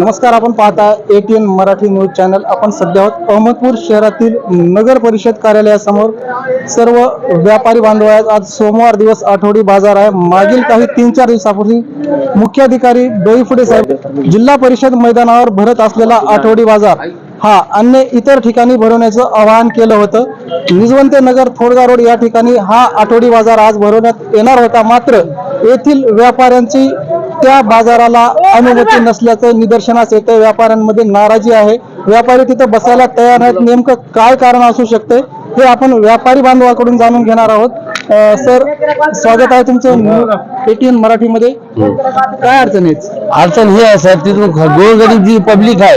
नमस्कार आपण पाहता एटीएन मराठी न्यूज चॅनल. आपण सध्या आहोत अहमदपूर शहरातील नगर परिषद कार्यालयासमोर. सर्व व्यापारी बांधव आहेत. आज सोमवार दिवस आठवडी बाजार आहे. मागील काही तीन चार दिवसापूर्वी मुख्याधिकारी डोईफुडे साहेब जिल्हा परिषद मैदानावर भरत असलेला आठवडी बाजार हा अन्य इतर ठिकाणी भरवण्याचं आवाहन केलं होतं. निजवंते नगर थोडगा रोड या ठिकाणी हा आठवडी बाजार आज भरवण्यात येणार होता. मात्र येथील व्यापाऱ्यांची त्या बाजाराला अनुमती नसल्याचं निदर्शनास येतं व्यापाऱ्यांमध्ये नाराजी आहे. व्यापारी तिथं बसायला तयार नाहीत नेमकं काय कारण असू शकते हे आपण व्यापारी बांधवाकडून जाणून घेणार आहोत. सर स्वागत आहे तुमचं एटीएन मराठीमध्ये. काय अडचण आहे? अडचण ही आहे साहेब तिथून गोरगरीब जी पब्लिक आहे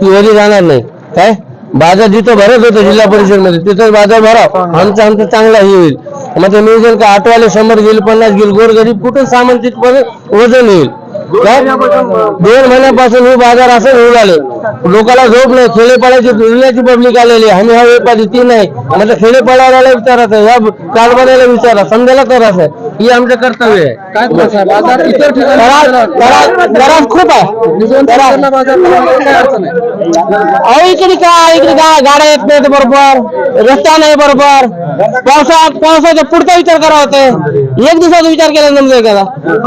ती वरी जाणार नाही. काय? बाजार जिथं भरत होतं जिल्हा परिषदमध्ये तिथं बाजार भराव आमचं आमचं चांगला हे होईल. मग ते नियोजन का आठवाले शंभर घेईल पन्नास गेल गोरगरीब कुठून सामान तिथपर्यंत वजन येईल? दोन महिन्यापासून हे बाजार असं होऊ आले लोकांना झोप नाही खेडेपाड्याची दुनियाची पब्लिक आलेली. आम्ही हा व्यापारी ती नाही. आता खेडेपाड्याला विचारायचं या कारभाराला विचारा. समजायला करायचं ही आमचं कर्तव्य आहे. काय बाजार इतर ठिकाणी खूप आहे. अहो इकडे काय? इकडे काय? गाड्या येत नाहीत बरोबर. रस्ता नाही बरोबर. पावसात पावसाचा पुढचा विचार करावा होते एक दिवसाचा विचार केला जमतोय का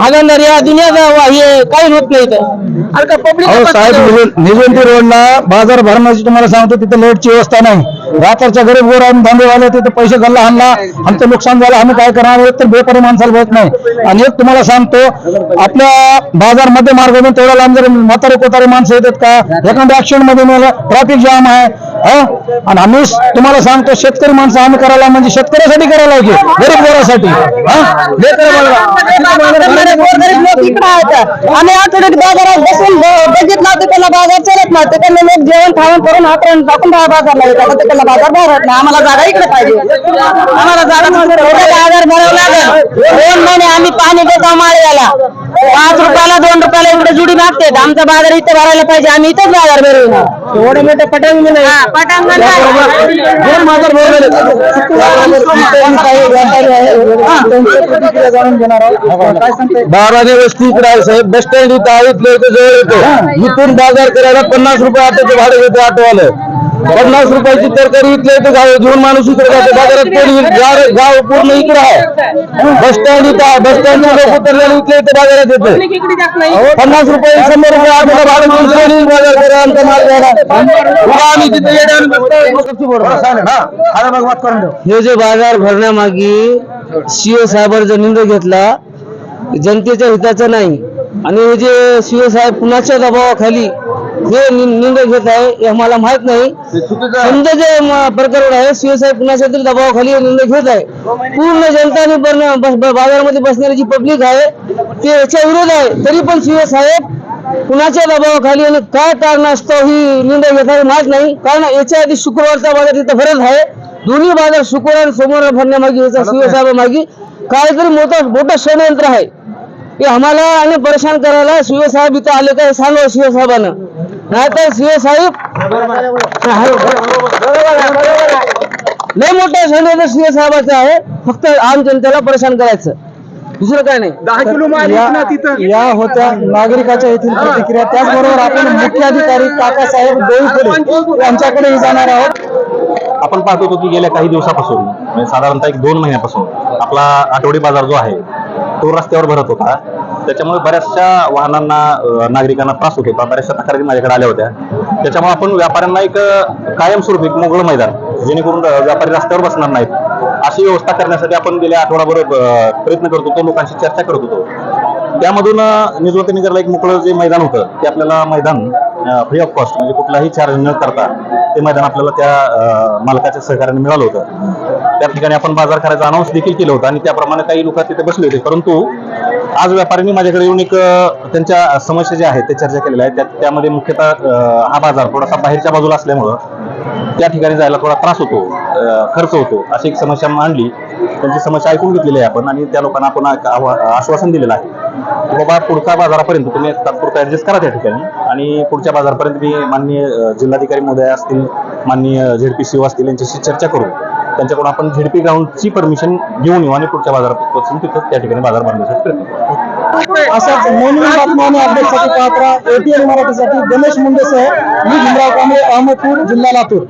आगंदर या दुनियाचा हे काही होत नाही इथं. अरे का अहो पब्लिक साहेब निजवंती रोडला बाजार भरण्याची तुम्हाला सांगतो तिथे लाईटची व्यवस्था नाही. रात्रच्या गरीब गोर आम्ही धंदेवाले तिथे पैसे गल्ला आणला आमचं नुकसान झालं आम्ही काय करणार? एक तर बेपारी माणसाला भेट नाही. आणि एक तुम्हाला सांगतो आपल्या बाजार मध्य मार्गातून तेवढ्या लांब जर म्हातारे कोतारे माणसं येतात का? एखाद्या ऍक्सिडेंटमध्ये ट्रॅफिक जाम आहे. हं? आणि आम्ही तुम्हाला सांगतो शेतकरी माणसं आम्ही करायला म्हणजे शेतकऱ्यासाठी करायला की गरीब बाळा. आम्ही आठवड्यात बाजारात बसून ब- बघितला तिकडला बाजार चालत नाही तिकडले लोक जेवण खावण करून टाकून बाजारला येतात तिकडला बाजार भरत नाही आम्हाला जागा इकडे पाहिजे. आम्हाला जागा बाजार भरावं लागेल. दोन महिने आम्ही पाणी देतो माळ्याला पाच रुपयाला दोन रुपयाला इकडे जुडी मागते. आमचा बाजार इथे भरायला पाहिजे आम्ही इथेच बाजार भरवू एवढे मोठे पटांगण आहे. दोन बाराने वस्ती इकडे आहे साहेब. बस स्टँड इथं आहे इथलं इथं जवळ येतो. इथून बाजार करायला पन्नास रुपये ऑटोचे भाडे घेते ऑटोवालं. पन्नास रुपयाची तरकारी इथल्या इथं गाव घेऊन माणूस इकडे जातो. बाजारात कोणी गाव पूर्ण इकडे आहे. बस स्टँड इथं आहे. बस स्टँड लोक उतरलेले इथल्या इथं बाजारात येते. पन्नास रुपये शंभर रुपये ऑटोला भाडं घेऊन कोणी बाजार करा आमचा माल घ्यायला आम्ही तिथे येड्यानं हे जे बाजार भरण्यामागे सीओ साहेबांचा निर्णय घेतला जनतेच्या हिताचा नाही. आणि हे जे सीओ साहेब कुणाच्या दबावाखाली हे निर्णय घेत आहे हे आम्हाला माहीत नाही. समजा जे प्रकरण आहे सीओ साहेब कुणाच्या तरी दबावाखाली हे निर्णय घेत आहे. पूर्ण जनताने बाजारामध्ये बसणारी जी पब्लिक आहे ते याच्या विरोध आहे. तरी पण सीओ साहेब कुणाच्या दबावाखाली आणि काय कारणास्तव ही निर्णय घेत आहे माहीत नाही. कारण याच्या आधी शुक्रवारचा बाजार तिथं भरत आहे. दोन्ही बाजार शुक्रवार आणि सोमवार भरण्यामागे याचा सीओ साहेबामागे काहीतरी मोठं मोठं षडयंत्र आहे. की आम्हाला आणि परेशान करायला शिव साहेब इथं आले काय सांगा शिव साहेबांना नाहीतर शिव साहेब लय मोठं षडयंत्र शिव साहेबाचं आहे. फक्त आम जनतेला परेशान करायचं. दुसरं काय नाही. या- या होत्या नागरिकाच्या येथील प्रतिक्रिया. त्याचबरोबर आपण मुख्याधिकारी काकासाहेब डोईफुडे यांच्याकडेही जाणार आहोत. आपण पाहत होतो की गेल्या काही दिवसापासून म्हणजे साधारणतः एक दोन महिन्यापासून आपला आठवडी बाजार जो आहे तो रस्त्यावर भरत होता. त्याच्यामुळे बऱ्याचशा वाहनांना नागरिकांना त्रास होत होता. बऱ्याचशा तक्रारी माझ्याकडे आल्या होत्या. त्याच्यामुळे आपण व्यापाऱ्यांना एक कायमस्वरूपी एक मोकळं मैदान जेणेकरून व्यापारी रस्त्यावर बसणार नाहीत. अशी व्यवस्था करण्यासाठी आपण गेल्या आठवडाभर प्रयत्न करत होतो. लोकांशी चर्चा करत होतो. त्यामधून निजवती नगरला एक मोकळं जे मैदान होतं ते आपल्याला मैदान फ्री ऑफ कॉस्ट म्हणजे कुठलाही चार्ज न करता ते मैदान आपल्याला त्या मालकाच्या सहकार्याने मिळालं होतं. त्या ठिकाणी आपण बाजार करायचा अनाऊन्स देखील केलं होतं आणि त्याप्रमाणे काही लोक तिथे बसले होते. परंतु आज व्यापाऱ्यांनी माझ्याकडे येऊन एक त्यांच्या समस्या ज्या आहेत त्या चर्चा केलेल्या आहेत. त्या त्यामध्ये मुख्यतः हा बाजार थोडासा बाहेरच्या बाजूला असल्यामुळं त्या ठिकाणी जायला थोडा त्रास होतो खर्च होतो अशी एक समस्या मांडली. त्यांची समस्या ऐकून घेतलेली आहे आपण आणि त्या लोकांना आपण आश्वासन दिलेलं आहे. बाबा पुढच्या बाजारापर्यंत तुम्ही तात्पुरता ऍडजस्ट करा त्या ठिकाणी. आणि पुढच्या बाजारापर्यंत मी माननीय जिल्हाधिकारी महोदय असतील माननीय झेडपी सीओ असतील यांच्याशी चर्चा करू. त्यांच्याकडून आपण झेडपी ग्राउंडची परमिशन घेऊन येऊ आणि पुढच्या बाजारापासून तिथं त्या ठिकाणी बाजार बांधण्यासाठी प्रयत्न करू. अशाच नवीन बातम्या अपडेटसाठी पाहत राहा एटीएन मराठीसाठी गणेश मुंडेसह मी भीमराव कांबळे अहमदपूर जिल्हा लातूर.